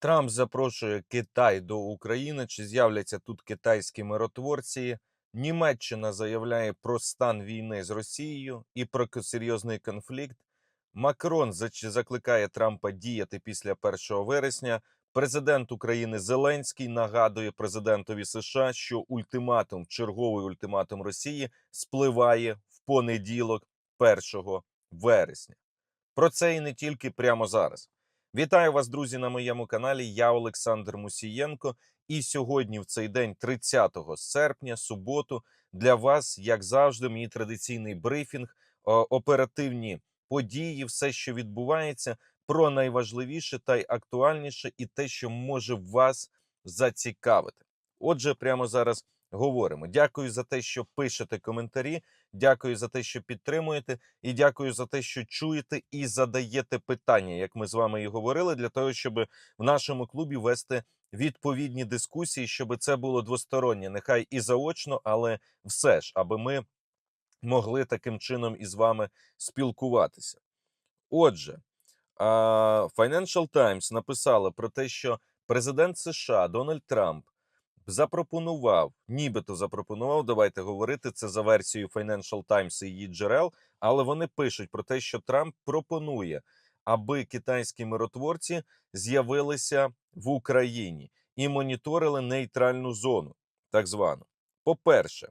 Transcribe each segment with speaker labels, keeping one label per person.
Speaker 1: Трамп запрошує Китай до України. Чи з'являться тут китайські миротворці? Німеччина заявляє про стан війни з Росією і про серйозний конфлікт. Макрон закликає Трампа діяти після 1 вересня. Президент України Зеленський нагадує президентові США, що ультиматум, черговий ультиматум Росії спливає в понеділок, 1 вересня. Про це і не тільки прямо зараз. Вітаю вас, друзі, на моєму каналі. Я Олександр Мусієнко. І сьогодні, в цей день, 30 серпня, суботу, для вас, як завжди, мій традиційний брифінг, оперативні події, все, що відбувається, про найважливіше та й актуальніше, і те, що може вас зацікавити. Отже, прямо зараз говоримо. Дякую за те, що пишете коментарі. Дякую за те, що підтримуєте, і дякую за те, що чуєте і задаєте питання, як ми з вами і говорили, для того, щоб в нашому клубі вести відповідні дискусії, щоб це було двостороннє, нехай і заочно, але все ж, аби ми могли таким чином із вами спілкуватися. Отже, Financial Times написала про те, що президент США Дональд Трамп запропонував, нібито запропонував, давайте говорити це за версією Financial Times і її джерел, але вони пишуть про те, що Трамп пропонує, аби китайські миротворці з'явилися в Україні і моніторили нейтральну зону, так звану. По-перше,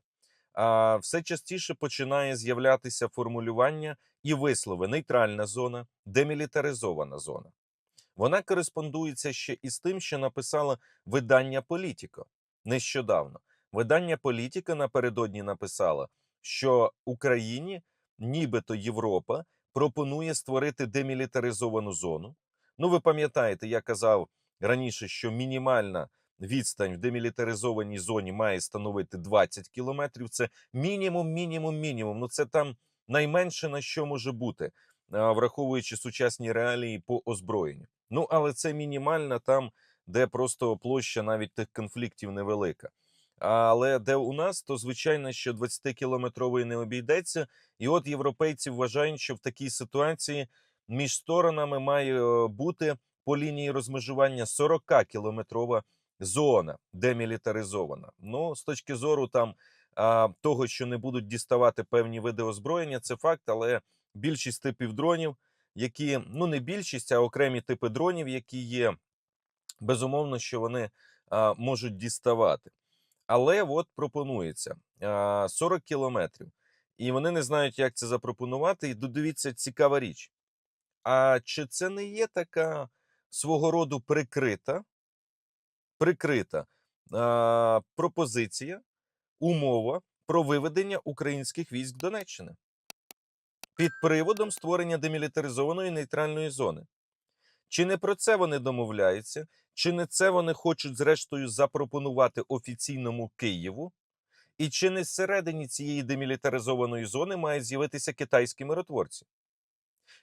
Speaker 1: все частіше починає з'являтися формулювання і вислови нейтральна зона, демілітаризована зона. Вона кореспондується ще із тим, що написало видання Політіко нещодавно. Видання Політіка напередодні написало, що Україні, нібито Європа, пропонує створити демілітаризовану зону. Ну, ви пам'ятаєте, я казав раніше, що мінімальна відстань в демілітаризованій зоні має становити 20 кілометрів. Це мінімум, мінімум, мінімум. Ну це там найменше на що може бути, враховуючи сучасні реалії по озброєнню. Ну але це мінімальна там, де просто площа навіть тих конфліктів невелика. Але де у нас, то звичайно, що 20-кілометрової не обійдеться. І от європейці вважають, що в такій ситуації між сторонами має е, бути по лінії розмежування 40-кілометрова зона демілітаризована. Ну, з точки зору там того, що не будуть діставати певні види озброєння, це факт, але більшість типів дронів, які ну не більшість, а окремі типи дронів, які є, безумовно, що вони а, можуть діставати. Але от пропонується а, 40 кілометрів, і вони не знають, як це запропонувати. І додивіться, цікава річ. А чи це не є така свого роду прикрита, прикрита а, пропозиція, умова про виведення українських військ Донеччини під приводом створення демілітаризованої нейтральної зони? Чи не про це вони домовляються? Чи не це вони хочуть зрештою запропонувати офіційному Києву? І чи не всередині цієї демілітаризованої зони мають з'явитися китайські миротворці,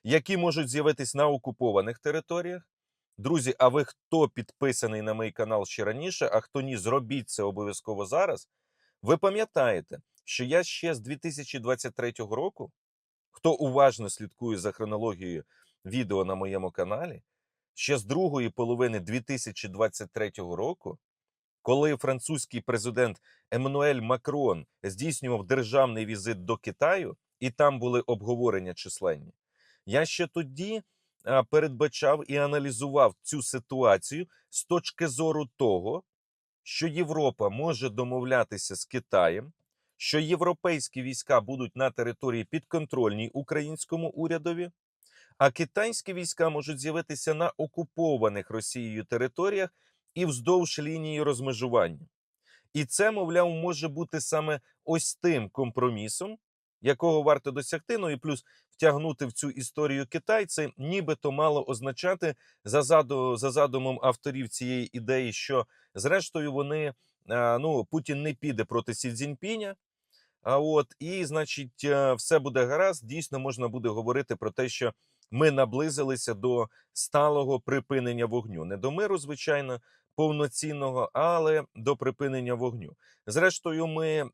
Speaker 1: які можуть з'явитись на окупованих територіях? Друзі, а ви хто підписаний на мій канал ще раніше, а хто ні, зробіть це обов'язково зараз. Ви пам'ятаєте, що я ще з 2023 року, хто уважно слідкує за хронологією відео на моєму каналі, ще з другої половини 2023 року, коли французький президент Еммануель Макрон здійснював державний візит до Китаю, і там були обговорення численні, я ще тоді передбачав і аналізував цю ситуацію з точки зору того, що Європа може домовлятися з Китаєм, що європейські війська будуть на території підконтрольній українському урядові, а китайські війська можуть з'явитися на окупованих Росією територіях і вздовж лінії розмежування. І це, мовляв, може бути саме ось тим компромісом, якого варто досягти. Ну і плюс втягнути в цю історію Китай, це нібито мало означати за, заду, за задумом авторів цієї ідеї, що зрештою вони а, ну Путін не піде проти Сі Цзіньпіня, а от і, значить, е, все буде гаразд. Дійсно, можна буде говорити про те, що ми наблизилися до сталого припинення вогню. Не до миру, звичайно, повноцінного, але до припинення вогню. Зрештою, ми е,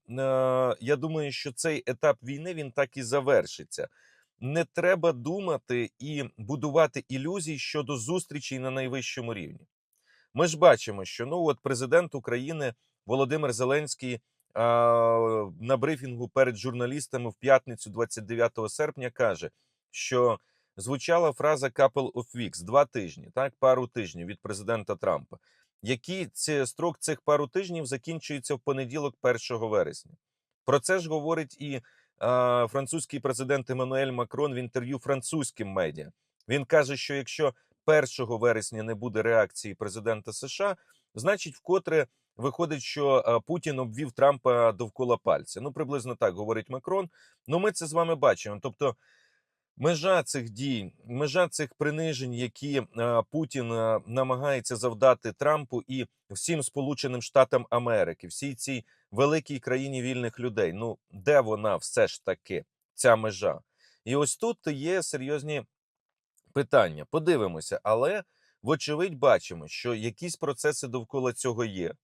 Speaker 1: я думаю, що цей етап війни він так і завершиться. Не треба думати і будувати ілюзій щодо зустрічей на найвищому рівні. Ми ж бачимо, що ну от президент України Володимир Зеленський а, на брифінгу перед журналістами в п'ятницю, 29 серпня, каже, що звучала фраза «couple of weeks» – два тижні, так, пару тижнів від президента Трампа. Який це строк цих пару тижнів закінчується в понеділок, 1 вересня. Про це ж говорить і а, французький президент Еммануель Макрон в інтерв'ю французьким медіа. Він каже, що якщо 1 вересня не буде реакції президента США, значить, вкотре виходить, що Путін обвів Трампа довкола пальця. Ну, приблизно так говорить Макрон. Ну, ми це з вами бачимо. Тобто, межа цих дій, межа цих принижень, які Путін намагається завдати Трампу і всім Сполученим Штатам Америки, всій цій великій країні вільних людей. Ну, де вона все ж таки, ця межа? І ось тут є серйозні питання. Подивимося, але вочевидь бачимо, що якісь процеси довкола цього є.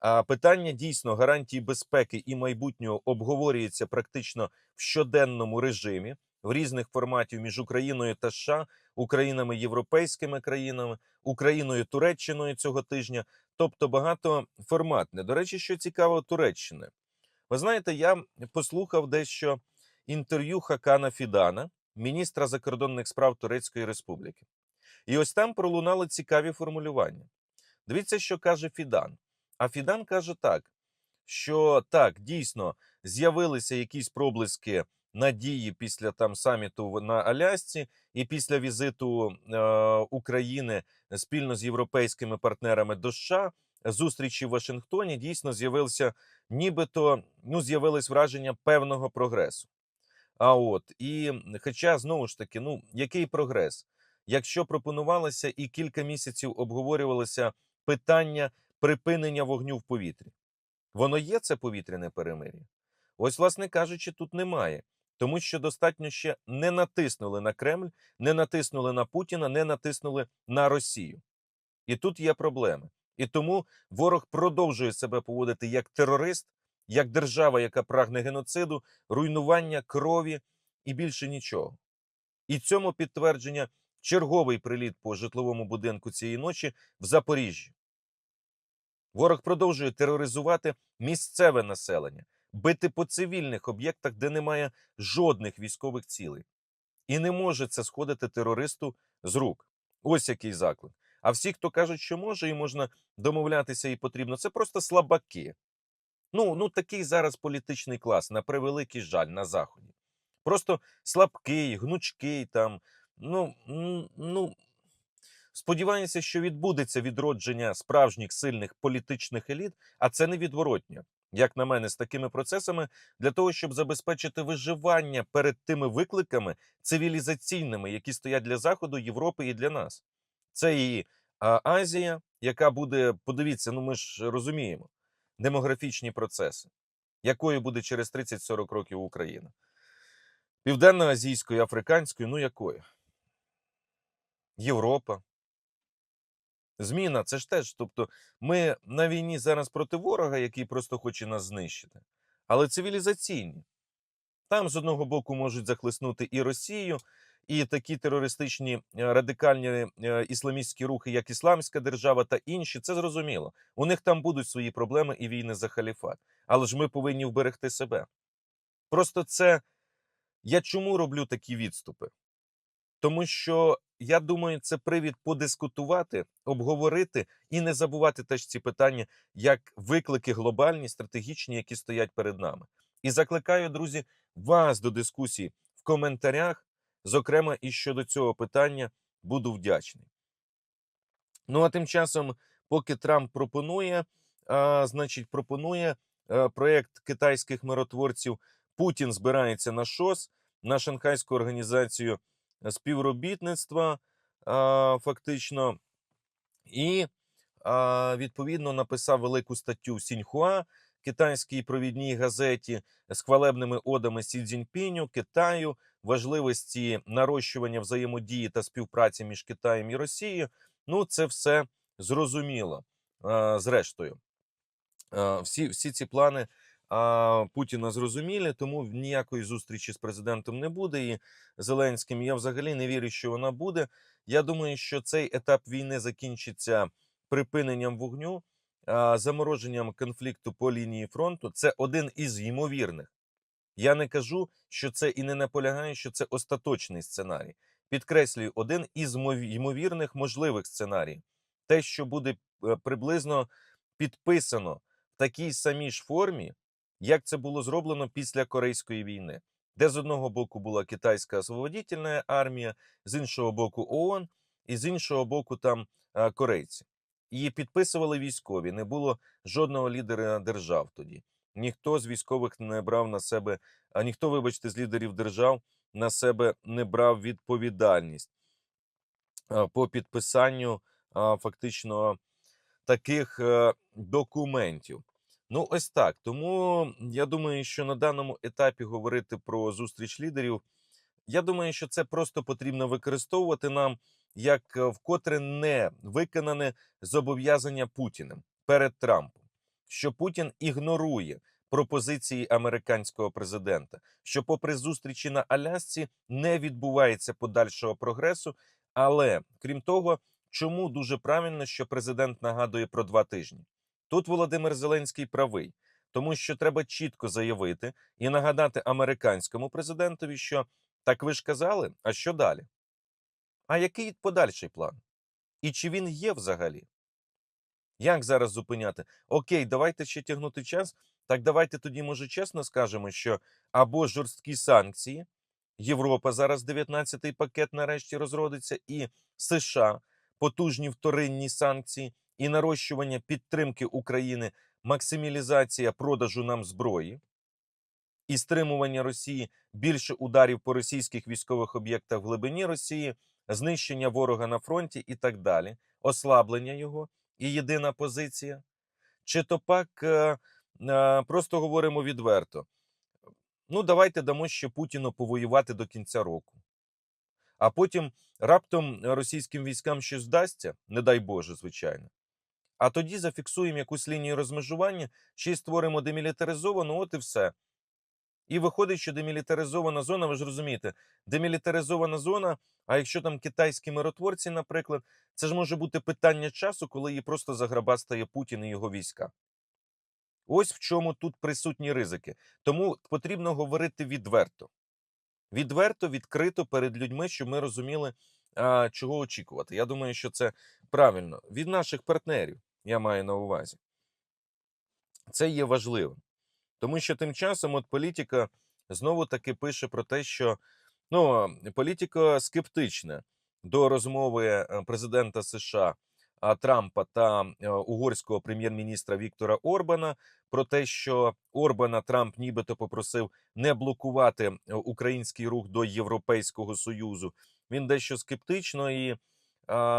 Speaker 1: А питання дійсно гарантії безпеки і майбутнього обговорюється практично в щоденному режимі в різних форматів між Україною та США, Українами європейськими країнами, Україною Туреччиною цього тижня. Тобто багатоформатне. До речі, що цікаво Туреччини. Ви знаєте, я послухав дещо інтерв'ю Хакана Фідана, міністра закордонних справ Турецької Республіки. І ось там пролунали цікаві формулювання. Дивіться, що каже Фідан. А Фідан каже так: що так, дійсно з'явилися якісь проблиски надії після там саміту на Алясці і після візиту е, України спільно з європейськими партнерами до США. Зустрічі в Вашингтоні дійсно з'явився, нібито ну з'явилось враження певного прогресу. А от і хоча знову ж таки, ну який прогрес? Якщо пропонувалося і кілька місяців обговорювалося питання припинення вогню в повітрі, воно є це повітряне перемир'я? Ось, власне кажучи, тут немає, тому що достатньо ще не натиснули на Кремль, не натиснули на Путіна, не натиснули на Росію. І тут є проблеми. І тому ворог продовжує себе поводити як терорист, як держава, яка прагне геноциду, руйнування крові і більше нічого. І цьому підтвердження черговий приліт по житловому будинку цієї ночі в Запоріжжі. Ворог продовжує тероризувати місцеве населення, бити по цивільних об'єктах, де немає жодних військових цілей. І не може це сходити терористу з рук. Ось який заклик. А всі, хто кажуть, що може і можна домовлятися і потрібно, це просто слабаки. Ну, ну такий зараз політичний клас, на превеликий жаль, на Заході. Просто слабкий, гнучкий там. Ну, ну сподіваюся, що відбудеться відродження справжніх сильних політичних еліт, а це невідворотньо. Як на мене, з такими процесами для того, щоб забезпечити виживання перед тими викликами цивілізаційними, які стоять для Заходу, Європи і для нас. Це і Азія, яка буде, подивіться, ну ми ж розуміємо, демографічні процеси, якою буде через 30-40 років Україна. Південноазійською, африканською, ну якою? Європа. Зміна, це ж теж. Тобто, ми на війні зараз проти ворога, який просто хоче нас знищити, але цивілізаційні. Там з одного боку можуть захлеснути і Росію, і такі терористичні е, радикальні е, ісламістські рухи, як Ісламська держава та інші. Це зрозуміло. У них там будуть свої проблеми і війни за халіфат. Але ж ми повинні вберегти себе. Просто це я чому роблю такі відступи? Тому що я думаю, це привід подискутувати, обговорити і не забувати теж ці питання як виклики глобальні, стратегічні, які стоять перед нами. І закликаю, друзі, вас до дискусії в коментарях, зокрема, і щодо цього питання буду вдячний. Ну а тим часом, поки Трамп пропонує, а, значить, пропонує а, проєкт китайських миротворців, Путін збирається на ШОС, на Шанхайську організацію співробітництва, фактично, і відповідно написав велику статтю Сіньхуа, китайській провідній газеті з хвалебними одами Сі Цзіньпіню, Китаю, важливості нарощування взаємодії та співпраці між Китаєм і Росією. Ну, це все зрозуміло. Зрештою, всі, всі ці плани Путіна зрозумілі, тому ніякої зустрічі з президентом не буде. І Зеленським я взагалі не вірю, що вона буде. Я думаю, що цей етап війни закінчиться припиненням вогню, замороженням конфлікту по лінії фронту це один із ймовірних. Я не кажу, що це і не наполягаю, що це остаточний сценарій. Підкреслюю, один із ймовірних можливих сценаріїв. Те, що буде е, приблизно підписано в такій самій ж формі, як це було зроблено після Корейської війни, де з одного боку була китайська освободітельна армія, з іншого боку ООН, і з іншого боку там корейці. Її підписували військові, не було жодного лідера держав тоді. Ніхто з військових не брав на себе, а ніхто, вибачте, з лідерів держав на себе не брав відповідальність по підписанню фактично таких е, документів. Ну, ось так. Тому я думаю, що на даному етапі говорити про зустріч лідерів, я думаю, що це просто потрібно використовувати нам як е, вкотре не виконане зобов'язання Путіним перед Трампом, що Путін ігнорує пропозиції американського президента, що, попри зустрічі на Алясці, не відбувається подальшого прогресу. Але крім того, чому дуже правильно, що президент нагадує про два тижні? Тут Володимир Зеленський правий, тому що треба чітко заявити і нагадати американському президентові, що так ви ж казали, а що далі? А який подальший план? І чи він є взагалі? Як зараз зупиняти? Окей, давайте ще тягнути час. Так давайте тоді, може, чесно скажемо, що або жорсткі санкції, Європа зараз 19-й пакет нарешті розродиться, і США потужні вторинні санкції, і нарощування підтримки України, максималізація продажу нам зброї, і стримування Росії більше ударів по російських військових об'єктах в глибині Росії, знищення ворога на фронті і так далі, ослаблення його і єдина позиція. Чи то пак е, е, просто говоримо відверто. Ну, давайте дамо ще Путіну повоювати до кінця року. А потім раптом російським військам щось вдасться, не дай Боже, звичайно. А тоді зафіксуємо якусь лінію розмежування, ще й створимо демілітаризовану, от і все. І виходить, що демілітаризована зона, ви ж розумієте, демілітаризована зона, а якщо там китайські миротворці, наприклад, це ж може бути питання часу, коли її просто заграбастає Путін і його війська. Ось в чому тут присутні ризики. Тому потрібно говорити відверто. Відверто, відкрито перед людьми, щоб ми розуміли, чого очікувати. Я думаю, що це правильно. Від наших партнерів я маю на увазі. Це є важливим. Тому що тим часом от політика знову таки пише про те, що ну, політика скептична до розмови е, президента США Трампа та е, угорського прем'єр-міністра Віктора Орбана про те, що Орбана Трамп нібито попросив не блокувати е, український рух до Європейського союзу. Він дещо скептично і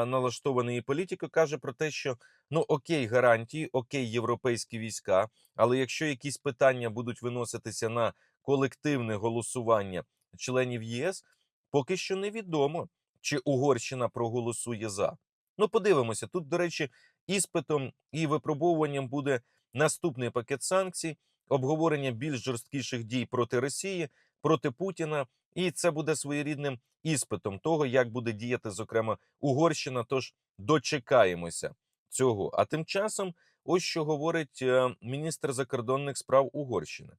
Speaker 1: налаштований і політико каже про те, що ну окей, гарантії, окей, європейські війська, але якщо якісь питання будуть виноситися на колективне голосування членів ЄС, поки що невідомо, чи Угорщина проголосує за. Ну, подивимося. Тут, до речі, іспитом і випробовуванням буде наступний пакет санкцій, обговорення більш жорсткіших дій проти Росії, проти Путіна, і це буде своєрідним іспитом того, як буде діяти, зокрема, Угорщина. Тож дочекаємося цього. А тим часом, ось що говорить е, міністр закордонних справ Угорщини.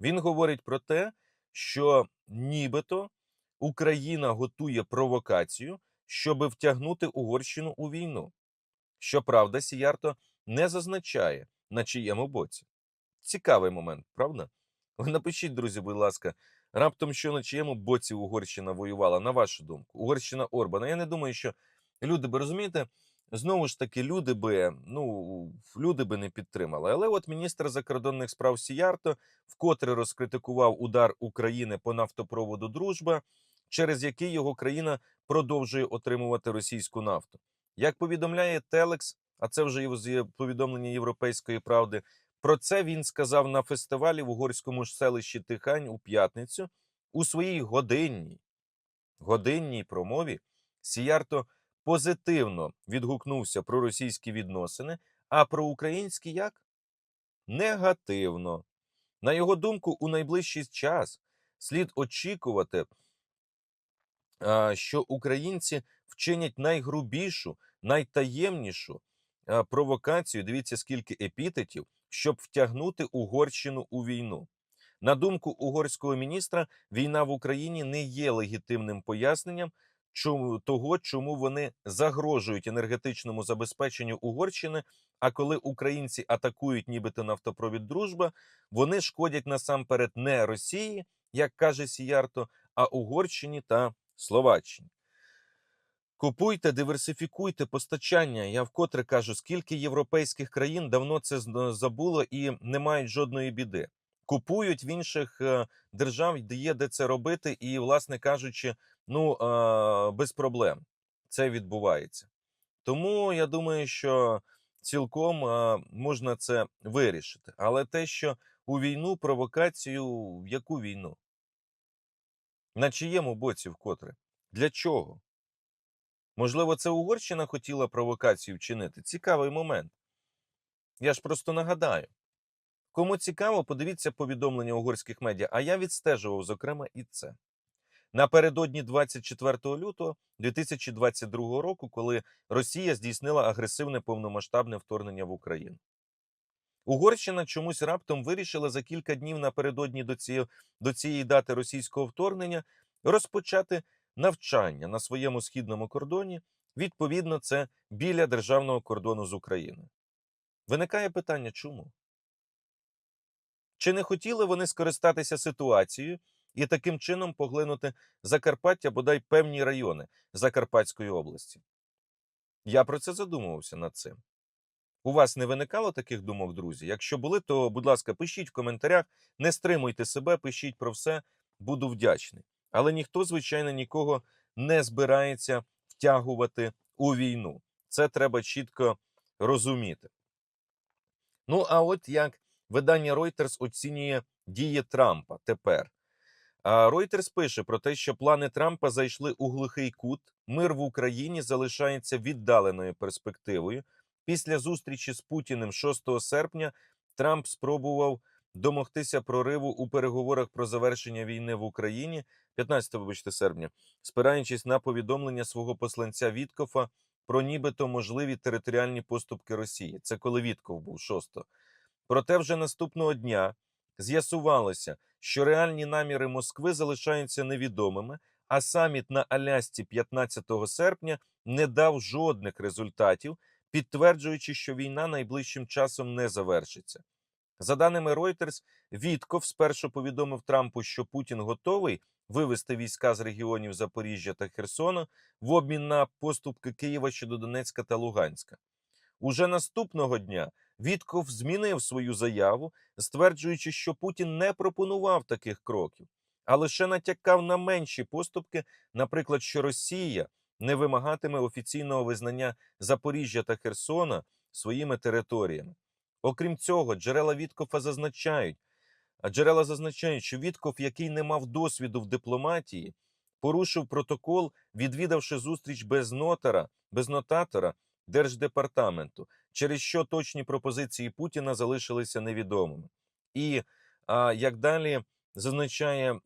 Speaker 1: Він говорить про те, що нібито Україна готує провокацію, щоб втягнути Угорщину у війну. Щоправда, Сіярто не зазначає, на чиєму боці. Цікавий момент, правда? Ви напишіть, друзі, будь ласка, раптом що на чиєму боці Угорщина воювала, на вашу думку, Угорщина Орбана. Я не думаю, що люди би розумієте, знову ж таки, люди би ну люди би не підтримали. Але от міністр закордонних справ Сіярто вкотре розкритикував удар України по нафтопроводу Дружба, через який його країна продовжує отримувати російську нафту. Як повідомляє Телекс, а це вже повідомлення Європейської правди. Про це він сказав на фестивалі в угорському селищі Тихань у п'ятницю у своїй годинній годинній промові. Сіярто позитивно відгукнувся про російські відносини, а про українські як? Негативно. На його думку, у найближчий час слід очікувати, що українці вчинять найгрубішу, найтаємнішу провокацію. Дивіться, скільки епітетів, щоб втягнути Угорщину у війну. На думку угорського міністра, війна в Україні не є легітимним поясненням чому, того, чому вони загрожують енергетичному забезпеченню Угорщини. А коли українці атакують, нібито нафтопровід Дружба, вони шкодять насамперед не Росії, як каже Сіярто, а Угорщині та Словаччині. Купуйте, диверсифікуйте постачання. Я вкотре кажу, скільки європейських країн давно це забуло і не мають жодної біди. Купують в інших е, держав, де є де це робити, і, власне кажучи, ну е, без проблем це відбувається. Тому я думаю, що цілком е, можна це вирішити. Але те, що у війну провокацію, в яку війну? На чиєму боці вкотре? Для чого? Можливо, це Угорщина хотіла провокацію вчинити. Цікавий момент. Я ж просто нагадаю. Кому цікаво, подивіться повідомлення угорських медіа, а я відстежував, зокрема, і це. Напередодні 24 лютого 2022 року, коли Росія здійснила агресивне повномасштабне вторгнення в Україну. Угорщина чомусь раптом вирішила за кілька днів напередодні до цієї, до цієї дати російського вторгнення розпочати навчання на своєму східному кордоні. Відповідно, це біля державного кордону з Україною. Виникає питання, чому? Чи не хотіли вони скористатися ситуацією і таким чином поглинути Закарпаття, бодай певні райони Закарпатської області? Я про це задумувався над цим. У вас не виникало таких думок, друзі? Якщо були, то, будь ласка, пишіть в коментарях, не стримуйте себе, пишіть про все, буду вдячний. Але ніхто, звичайно, нікого не збирається втягувати у війну. Це треба чітко розуміти. Ну, а от як видання Reuters оцінює дії Трампа тепер. Reuters пише про те, що плани Трампа зайшли у глухий кут. Мир в Україні залишається віддаленою перспективою. Після зустрічі з Путіним 6 серпня Трамп спробував домогтися прориву у переговорах про завершення війни в Україні 15 вибачте, серпня, спираючись на повідомлення свого посланця Віткофа про нібито можливі територіальні поступки Росії. Це коли Вітков був 6 Проте вже наступного дня з'ясувалося, що реальні наміри Москви залишаються невідомими, а саміт на Алясці 15 серпня не дав жодних результатів, підтверджуючи, що війна найближчим часом не завершиться. За даними Reuters, Вітков спершу повідомив Трампу, що Путін готовий вивести війська з регіонів Запоріжжя та Херсона в обмін на поступки Києва щодо Донецька та Луганська. Уже наступного дня Вітков змінив свою заяву, стверджуючи, що Путін не пропонував таких кроків, а лише натякав на менші поступки, наприклад, що Росія не вимагатиме офіційного визнання Запоріжжя та Херсона своїми територіями. Окрім цього, джерела Віткофа зазначають, джерела зазначають, що Вітков, який не мав досвіду в дипломатії, порушив протокол, відвідавши зустріч без нотара, без нотатора Держдепартаменту, через що точні пропозиції Путіна залишилися невідомими. І а, як далі зазначає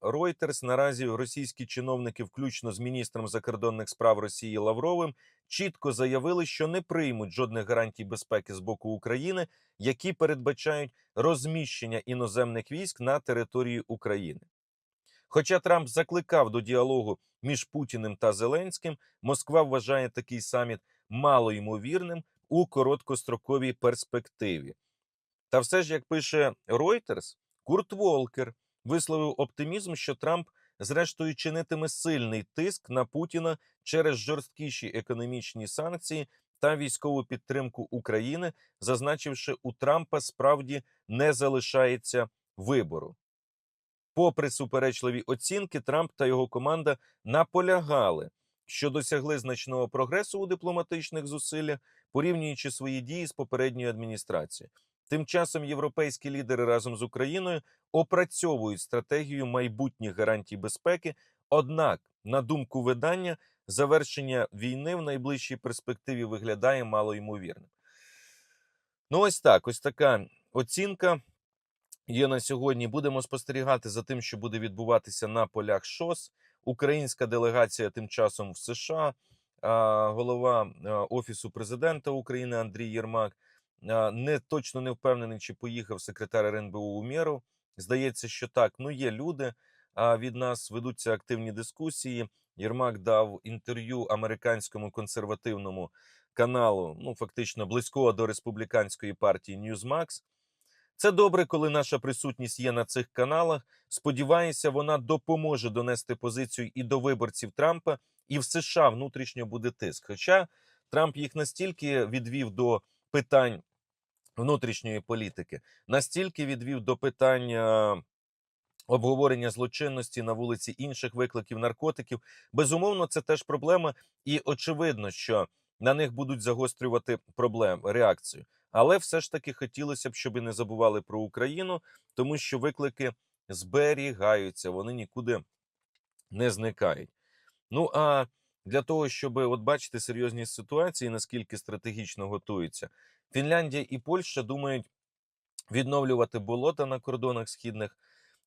Speaker 1: Reuters, наразі російські чиновники, включно з міністром закордонних справ Росії Лавровим, чітко заявили, що не приймуть жодних гарантій безпеки з боку України, які передбачають розміщення іноземних військ на території України. Хоча Трамп закликав до діалогу між Путіним та Зеленським, Москва вважає такий саміт малоймовірним у короткостроковій перспективі. Та все ж, як пише Reuters, Курт Волкер висловив оптимізм, що Трамп, зрештою, чинитиме сильний тиск на Путіна через жорсткіші економічні санкції та військову підтримку України, зазначивши, у Трампа справді не залишається вибору. Попри суперечливі оцінки, Трамп та його команда наполягали, що досягли значного прогресу у дипломатичних зусиллях, порівнюючи свої дії з попередньою адміністрацією. Тим часом європейські лідери разом з Україною опрацьовують стратегію майбутніх гарантій безпеки. Однак, на думку видання, завершення війни в найближчій перспективі виглядає малоймовірним. Ну, ось так, ось така оцінка є на сьогодні. Будемо спостерігати за тим, що буде відбуватися на полях ШОС. Українська делегація тим часом в США. голова Офісу президента України Андрій Єрмак. Не точно не впевнений, чи поїхав секретар РНБУ Умєров. Здається, що так. Ну, є люди. А від нас ведуться активні дискусії. Єрмак дав інтерв'ю американському консервативному каналу, ну фактично близького до республіканської партії Newsmax. Це добре, коли наша присутність є на цих каналах. Сподіваюся, вона допоможе донести позицію і до виборців Трампа, і в США внутрішньо буде тиск. Хоча Трамп їх настільки відвів до питань внутрішньої політики, настільки відвів до питань е, обговорення злочинності на вулиці інших викликів наркотиків. Безумовно, це теж проблема, і очевидно, що на них будуть загострювати проблем реакцію. Але все ж таки хотілося б, щоб і не забували про Україну, тому що виклики зберігаються, вони нікуди не зникають. Ну а для того, щоб от бачити серйозні ситуації, наскільки стратегічно готуються, Фінляндія і Польща думають відновлювати болота на кордонах східних,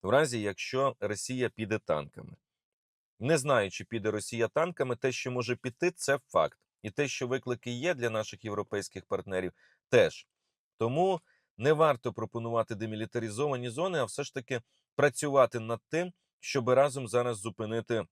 Speaker 1: в разі якщо Росія піде танками. Не знаю, чи піде Росія танками, те, що може піти, це факт. І те, що виклики є для наших європейських партнерів, теж. Тому не варто пропонувати демілітаризовані зони, а все ж таки працювати над тим, щоб разом зараз зупинити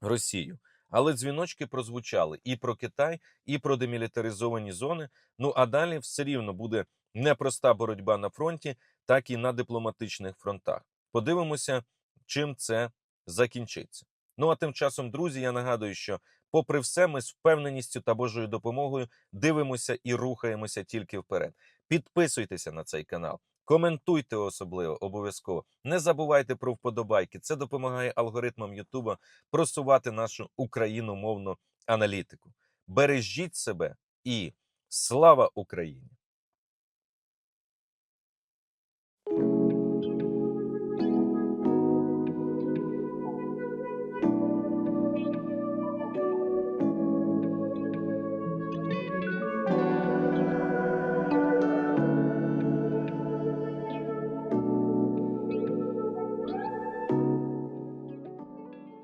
Speaker 1: Росію. Але дзвіночки прозвучали і про Китай, і про демілітаризовані зони. Ну а далі все рівно буде непроста боротьба на фронті, так і на дипломатичних фронтах. Подивимося, чим це закінчиться. Ну а тим часом, друзі, я нагадую, що, попри все, ми з впевненістю та Божою допомогою дивимося і рухаємося тільки вперед. Підписуйтеся на цей канал, коментуйте особливо обов'язково. Не забувайте про вподобайки. Це допомагає алгоритмам Ютуба просувати нашу україномовну аналітику. Бережіть себе і слава Україні!